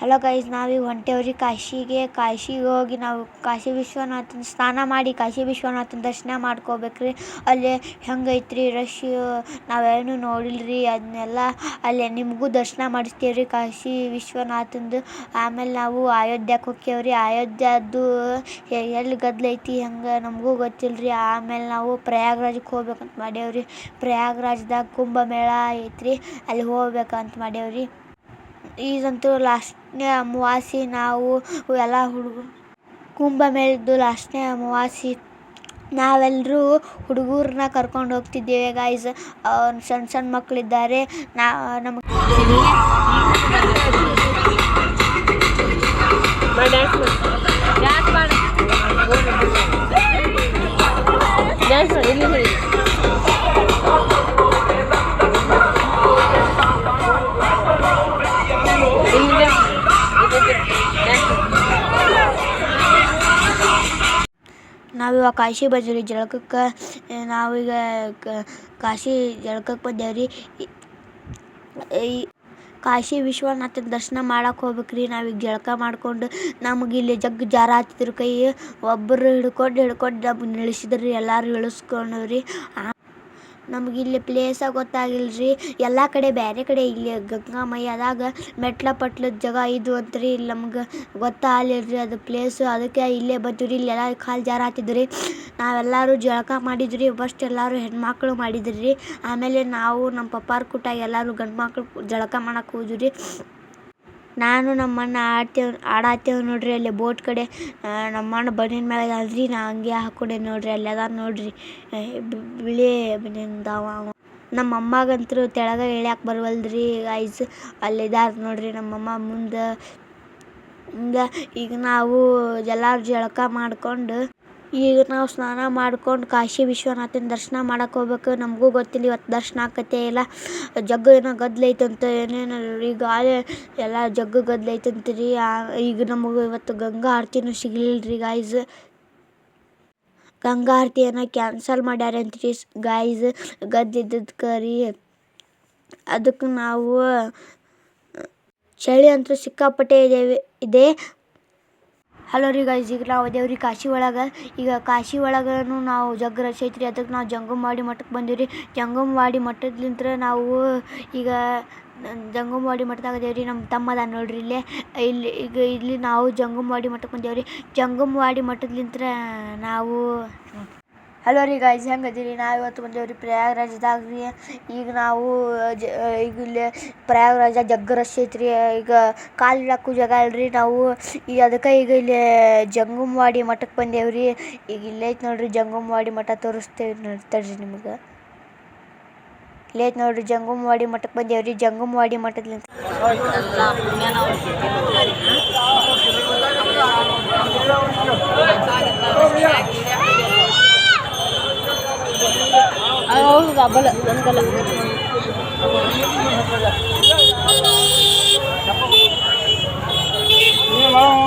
Hello guys ನಾವೀಗ ಹೊಂಟೇವ್ರಿ ಕಾಶಿಗೆ ಕಾಶಿಗೆ ಹೋಗಿ ನಾವು ಕಾಶಿ ವಿಶ್ವನಾಥನ ಸ್ನಾನ ಮಾಡಿ ಕಾಶಿ ವಿಶ್ವನಾಥನ ದರ್ಶನ ಮಾಡ್ಕೋಬೇಕ್ರಿ. ಅಲ್ಲಿ ಹೆಂಗೈತ್ರಿ ರಶ್ ನಾವೇನು ನೋಡಿಲ್ರಿ ಅದನ್ನೆಲ್ಲ ಅಲ್ಲಿ ನಿಮಗೂ ದರ್ಶನ ಮಾಡಿಸ್ತೀವ್ರಿ ಕಾಶಿ ವಿಶ್ವನಾಥಂದು. ಆಮೇಲೆ ನಾವು ಅಯೋಧ್ಯಕ್ಕೆ ಹೋಕ್ಕೇವ್ರಿ ಅಯೋಧ್ಯದ್ದು ಎಲ್ಲಿ ಗದ್ದಲ ಐತಿ ಹೆಂಗೆ ನಮಗೂ ಗೊತ್ತಿಲ್ಲರಿ ಆಮೇಲೆ ನಾವು ಪ್ರಯಾಗ್ರಾಜ್ಗೆ ಹೋಗ್ಬೇಕಂತ ಮಾಡೇವ್ರಿ ಪ್ರಯಾಗ್ರಾಜ್ದಾಗ ಕುಂಭಮೇಳ ಐತ್ರಿ. ಅಲ್ಲಿ ಹೋಗ್ಬೇಕಂತ ಮಾಡೇವ್ರಿ ಇದಂತೂ ಲಾಸ್ಟ್ನೇ ಅಮಾವಾಸ್ಯೆ, ನಾವು ಎಲ್ಲ ಮೇಲೆ ಕುಂಭಮೇಳದ್ದು ಲಾಸ್ಟ್ನೇ ಅಮಾವಾಸ್ಯೆ. ನಾವೆಲ್ಲರೂ ಹುಡುಗರನ್ನ ಕರ್ಕೊಂಡು ಹೋಗ್ತಿದ್ದೇವೆ ಗಾಯ್ಸ್ ಸಣ್ಣ ಸಣ್ಣ ಮಕ್ಕಳಿದ್ದಾರೆ ನಾ ನಮ್ಮ ಡ್ಯಾನ್ಸ್ ಮಾಡಿ. ಡ್ಯಾನ್ಸ್ ಮಾಡು. ನಾವಿವಾಗ ಕಾಶಿ ಬಂದಿವ್ರಿ ಜಳಕಕ್ಕೆ ನಾವೀಗ ಕಾಶಿ ಜಳಕಕ್ಕೆ ಈ ಕಾಶಿ ವಿಶ್ವನಾಥನ ದರ್ಶನ ಮಾಡಕ್ಕೆ ಹೋಗ್ಬೇಕ್ರಿ. ನಾವೀಗ ಜಳಕ ಮಾಡ್ಕೊಂಡು ನಮಗೆ ಇಲ್ಲಿ ಜಗ್ ಜಾರ ಹತ್ತಿದ್ರು ಕೈ. ಒಬ್ಬರು ಹಿಡ್ಕೊಂಡು ಹಿಡ್ಕೊಂಡು ನಮ್ಗೆ ನಿಲ್ಲಿಸಿದ್ರಿ. ಎಲ್ಲರೂ ಇಳಿಸ್ಕೊಂಡವ್ರಿ ನಮ್ಗೆ ಇಲ್ಲಿ ಪ್ಲೇಸ ಗೊತ್ತಾಗಿಲ್ರಿ. ಎಲ್ಲ ಕಡೆ ಬೇರೆ ಕಡೆ ಇಲ್ಲಿ ಗಂಗಾ ಮೈಯಾದಾಗ ಮೆಟ್ಲ ಪಟ್ಲದ ಜಾಗ ಇದು ಅಂತ್ರಿ. ಇಲ್ಲಿ ನಮ್ಗೆ ಗೊತ್ತಾಗಲಿಲ್ರಿ ಅದು ಪ್ಲೇಸು ಅದಕ್ಕೆ ಇಲ್ಲೇ ಬಂತೀವ್ರಿ ಇಲ್ಲೆಲ್ಲ ಕಾಲು ಜಾರ ರೀ ನಾವೆಲ್ಲರೂ ಜಳಕ ಮಾಡಿದ್ರಿ. ಫಸ್ಟ್ ಎಲ್ಲರೂ ಹೆಣ್ಮಕ್ಳು ಮಾಡಿದ್ರಿ. ರೀ ಆಮೇಲೆ ನಾವು ನಮ್ಮ ಪಪ್ಪಾರ ಕೂಟ ಎಲ್ಲರೂ ಗಂಡು ಮಕ್ಳು ಜಳಕ ಮಾಡಕ್ಕೆ ಹೋದ್ರಿ ನಾನು ನಮ್ಮ ಅಣ್ಣ ಆಡ್ತೇವೆ ಆಡಾತ್ತೇವೆ ನೋಡಿರಿ ಅಲ್ಲಿ ಬೋಟ್ ಕಡೆ. ನಮ್ಮಣ್ಣ ನಮ್ಮ ಬನಿಯನ್ ಮೇಲೆ ರೀ ನಾ ಹಂಗೆ ಹಾಕ್ಕೊಂಡೆ ನೋಡಿರಿ ಅಲ್ಲಿ ಅದ ನೋಡ್ರಿ ಬಿಳಿ ಬನಿಯನ್ದವ ಅವ ನಮ್ಮ ಅಮ್ಮಗಂತೂ ತೆಳಗ ಇಳ್ಯಾಕ ಬರವಲ್ದ್ರಿ ಗೈಸ್ ಅಲ್ಲಿದಾರ ನೋಡ್ರಿ ನಮ್ಮಮ್ಮ ಮುಂದೆ. ಹಿಂಗೆ ಈಗ ನಾವು ಎಲ್ಲರೂ ಜಳಕ ಮಾಡ್ಕೊಂಡು ಈಗ ನಾವು ಸ್ನಾನ ಮಾಡ್ಕೊಂಡು ಕಾಶಿ ವಿಶ್ವನಾಥನ ದರ್ಶನ ಮಾಡಕ್ಕೆ ಹೋಗ್ಬೇಕು. ನಮಗೂ ಗೊತ್ತಿಲ್ಲ ಇವತ್ತು ದರ್ಶನ ಆಗತ್ತೆ ಇಲ್ಲ. ಜಗ್ಗು ಏನೋ ಗದ್ದಲ ಐತಂತ ಏನೇನು ಈಗ ಗಾಳಿ ಎಲ್ಲ ಜಗ್ಗು ಗದ್ದಲ ಐತಂತ್ರಿ ಆ- ಈಗ ನಮಗೆ ಇವತ್ತು ಗಂಗಾ ಆರತಿನೂ ರೀ guys Ganga aarti cancel cancel ಮಾಡ್ಯಾರಂತ್ರಿ guys ಗದ್ದಿದ್ದಕ್ಕೆ ರೀ ಅದಕ್ಕೆ ನಾವು, ಚಳಿ ಅಂತೂ ಸಿಕ್ಕಾಪಟ್ಟೆ ಇದೆ ಇದೆ. ಹಲೋ ರೀ ಗೈಸ್ ಈಗ ನಾವು ಅದೇವ್ರಿ ಕಾಶಿ ಒಳಗೆ. ಈಗ ಕಾಶಿ ಒಳಗೂ ನಾವು ಜಗ್ ರಶ್ ಅದಕ್ಕೆ ನಾವು ಜಂಗಮವಾಡಿ ಮಠಕ್ಕೆ ಬಂದೀವಿ ರೀ ಜಂಗಮವಾಡಿ ಮಠದ್ಲಿಂತ್ರ ನಾವು ಈಗ ಜಂಗಮವಾಡಿ ಮಠದಾಗ ಅದೇವ್ರಿ ನಮ್ಮ ತಮ್ಮ ಅದ ನೋಡ್ರಿ ಇಲ್ಲೇ. ಇಲ್ಲಿ ಈಗ ಇಲ್ಲಿ ನಾವು ಜಂಗಮವಾಡಿ ಮಠಕ್ಕೆ ಬಂದೇವ್ರಿ. ಜಂಗಮವಾಡಿ ಮಠದ್ಲಿಂತ್ರ ನಾವು ಹಲೋ ರೀ ಗಾಯ್ಸ್ ಹೆಂಗೆ ಅದೀರಿ ನಾವು ಇವತ್ತು ಬಂದೇವ್ರಿ ಪ್ರಯಾಗ್ರಾಜ್ದಾಗ ರೀ ಈಗ ನಾವು ಜ ಈಗ ಇಲ್ಲಿ ಪ್ರಯಾಗ್ರಾಜ ಜಗ್ಗ ರಶ್ ಐತ್ರಿ. ಈಗ ಕಾಲು ಇಡಕ್ಕೂ ಜಾಗ ಅಲ್ರಿ ನಾವು ಈಗ ಅದಕ್ಕೆ ಈಗ ಇಲ್ಲಿ ಜಂಗಮವಾಡಿ ಮಠಕ್ಕೆ ಬಂದೇವ್ರಿ. ಈಗ ಇಲ್ಲೇ ಐತೆ ನೋಡ್ರಿ. ಜಂಗಮವಾಡಿ ಮಠ ತೋರಿಸ್ತೇವೆ ನೋಡ್ತಾರ್ರಿ ನಿಮ್ಗೆ. ಇಲ್ಲೇ ಐತೆ ನೋಡ್ರಿ. ಜಂಗಮವಾಡಿ ಮಠಕ್ಕೆ ಬಂದೇವ್ರಿ. ಜಂಗಮವಾಡಿ ಮಠದ್ಲಿಂದ 不冷，不冷，不冷。